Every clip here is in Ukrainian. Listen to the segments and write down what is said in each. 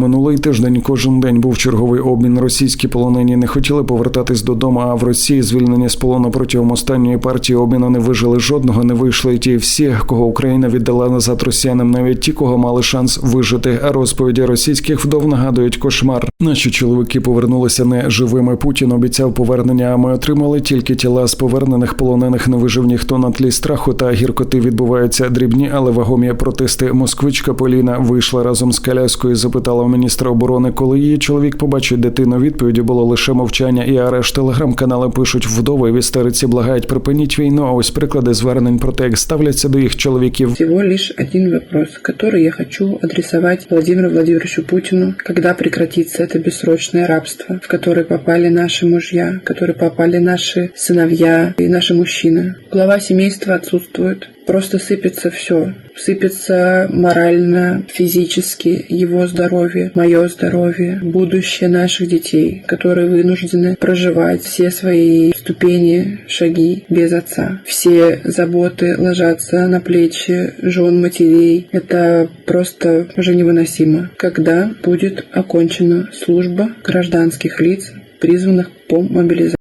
Минулий тиждень кожен день був черговий обмін. Російські полонені не хотіли повертатись додому. А в Росії звільнені з полону протягом останньої партії обміну не вижили жодного. Не вийшли й ті всі, кого Україна віддала назад росіянам, навіть ті, кого мали шанс вижити. Розповіді російських вдов нагадують кошмар. Наші чоловіки повернулися не живими. Путін обіцяв повернення. А ми отримали тільки тіла з повернених полонених. Не вижив ніхто на тлі страху та гіркоти. Відбуваються дрібні, але вагомі протести. Москвичка Поліна вийшла разом з коляскою. і Запитала у міністра оборони, коли її чоловік побачить дитину. Відповіді було лише мовчання і арешт. Телеграм-канали пишуть вдови в істериці благають припиніть війну. А ось приклади звернень про те, як ставляться до їх чоловіків. Всего лишь один вопрос, который я хочу адресовать Владимиру Владимировичу Путину. Когда прекратится это бессрочное рабство, в которое попали наши мужья, в которое попали наши сыновья и наши мужчины? Глава семейства отсутствует. Просто сыпется все. Сыпется морально, физически его здоровье, мое здоровье, будущее наших детей, которые вынуждены проживать все свои ступени, шаги без отца. Все заботы ложатся на плечи жен матерей. Это просто уже невыносимо. Когда будет окончена служба гражданских лиц, призванных по мобилизации?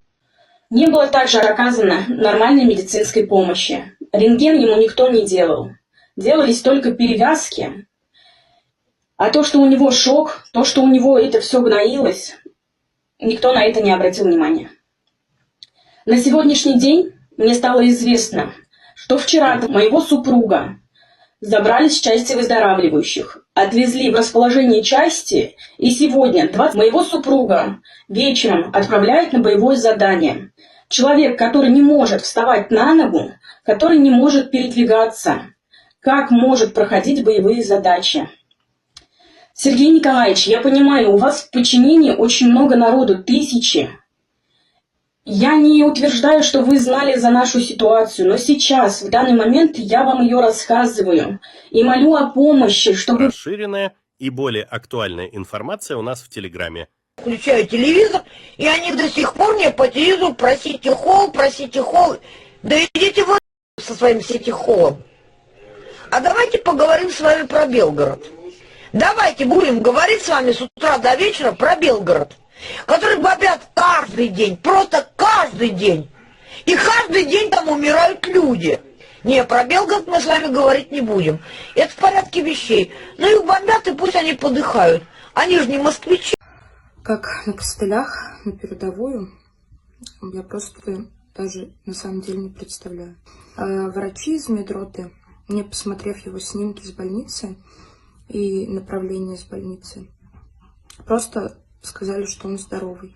Не было также оказано нормальной медицинской помощи. Рентген ему никто не делал. Делались только перевязки. А то, что у него шок, то, что у него это все гноилось, никто на это не обратил внимания. На сегодняшний день мне стало известно, что вчера моего супруга забрали с части выздоравливающих, отвезли в расположение части, и сегодня 20 моего супруга вечером отправляют на боевое задание. Человек, который не может вставать на ногу, который не может передвигаться, как может проходить боевые задачи. Сергей Николаевич, я понимаю, у вас в подчинении очень много народу, тысячи. Я не утверждаю, что вы знали за нашу ситуацию, но сейчас, в данный момент, я вам ее рассказываю и молю о помощи, чтобы Расширенная и более актуальная информация у нас в Телеграме. Включаю телевизор, и они до сих пор мне по телевизору про сити-холл, про сити-холл. Да идите вы со своим сити-холлом. А давайте поговорим с вами про Белгород. Давайте будем говорить с вами с утра до вечера про Белгород, который бомбят каждый день, просто каждый день. И каждый день там умирают люди. Не, про Белгород мы с вами говорить не будем. Это в порядке вещей. Ну их бомбят, и пусть они подыхают. Они же не москвичи. Как на костылях, на передовую, я просто даже на самом деле не представляю. А Врачи из медроты, мне посмотрев его снимки с больницы и направление с больницы, просто сказали, что он здоровый.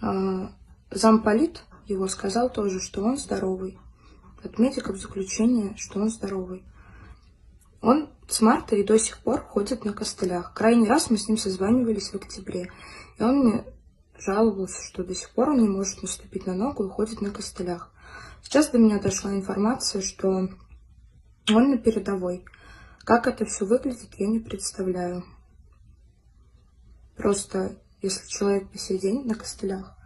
А Замполит его сказал тоже, что он здоровый. От медиков заключение, что он здоровый. Он с марта и до сих пор ходит на костылях. Крайний раз мы с ним созванивались в октябре. И он мне жаловался, что до сих пор он не может наступить на ногу и ходит на костылях. Сейчас до меня дошла информация, что он на передовой. Как это все выглядит, я не представляю. Просто, если человек по сей день на костылях,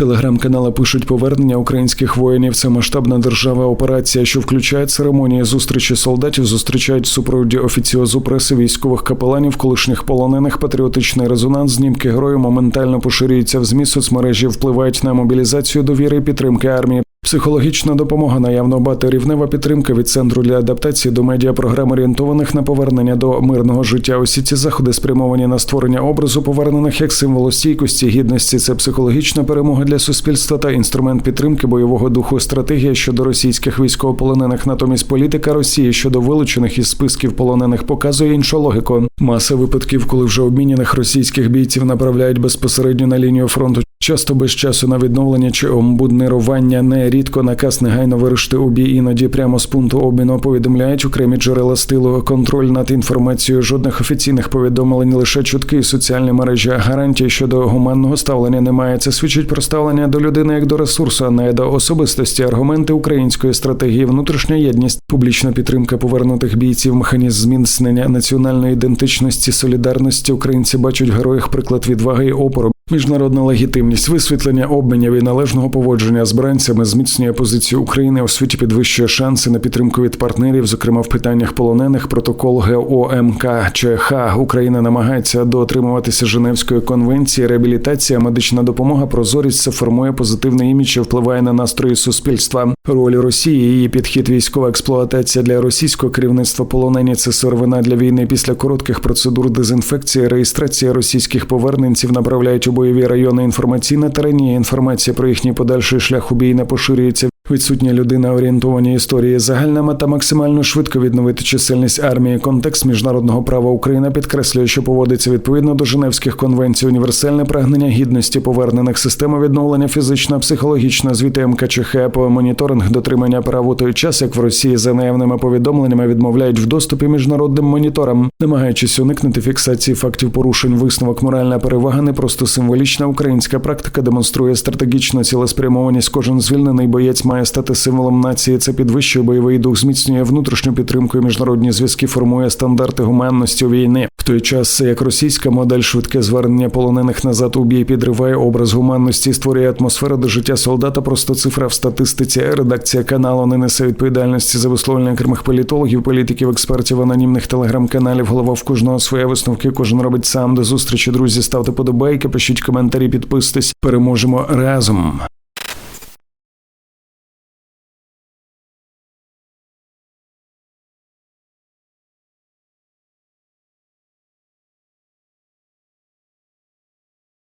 Телеграм-канали пишуть повернення українських воїнів. Це масштабна держава операція, що включає церемонії зустрічі солдатів, зустрічають супроводі офіціозу преси військових капеланів, колишніх полонених. Патріотичний резонанс. Знімки героїв моментально поширюються в змі соцмережі, впливають на мобілізацію довіри і підтримки армії. Психологічна допомога наявно багаторівнева підтримка від центру для адаптації до медіапрограм, орієнтованих на повернення до мирного життя. Усі ці заходи спрямовані на створення образу повернених як символу стійкості, гідності. Це психологічна перемога для суспільства та інструмент підтримки бойового духу. Стратегія щодо російських військовополонених. Натомість політика Росії щодо вилучених із списків полонених показує іншу логіку. Маса випадків, коли вже обмінених російських бійців направляють безпосередньо на лінію фронту. Часто без часу на відновлення чи омбуднирування нерідко наказ негайно вирушити у бій. Іноді прямо з пункту обміну повідомляють окремі джерела стилу. Контроль над інформацією жодних офіційних повідомлень, лише чутки і соціальні мережі. Гарантії щодо гуманного ставлення немає. Це свідчить про ставлення до людини як до ресурсу, а не до особистості. Аргументи української стратегії, внутрішня єдність, публічна підтримка повернутих бійців, механізм зміцнення національної ідентичності, солідарності. Українці бачать героях приклад відваги і опору. Міжнародна легітимність висвітлення обмінів і належного поводження з бранцями зміцнює позицію України у світі, підвищує шанси на підтримку від партнерів, зокрема в питаннях полонених. Протокол ГОМК ЧХ Україна намагається доотримуватися Женевської конвенції. Реабілітація, медична допомога, прозорість це формує позитивний імідж і впливає на настрої суспільства. Роль Росії, її підхід, військова експлуатація для російського керівництва полонені це сировина для війни. Після коротких процедур дезінфекції, реєстрація російських поверненців направляють у бойові райони інформаційна та інформація про їхній подальший шлях у бій не поширюється. Відсутня людина орієнтовані історії. Загальна мета максимально швидко відновити чисельність армії. Контекст міжнародного права Україна підкреслює, що поводиться відповідно до Женевських конвенцій. Універсальне прагнення гідності повернених система відновлення фізична, психологічна звіти МКЧХ по моніторинг дотримання прав у той час, як в Росії за наявними повідомленнями відмовляють в доступі міжнародним моніторам, намагаючись уникнути фіксації фактів порушень. Висновок моральна перевага не просто символічна українська практика демонструє стратегічну цілеспрямованість. Кожен звільнений боєць має стати символом нації. Це підвищує бойовий дух, зміцнює внутрішню підтримку і міжнародні зв'язки, формує стандарти гуманності війни. В той час, як російська модель швидке звернення полонених назад у бій підриває образ гуманності, створює атмосферу до життя солдата. Просто цифра в статистиці. Редакція каналу не несе відповідальності за висловлення окремих політологів, політиків, експертів, анонімних телеграм-каналів. Голова в кожного своє висновки. Кожен робить сам. До зустрічі, друзі. Ставте подобайки, пишіть коментарі, підписуйтесь. Переможемо разом.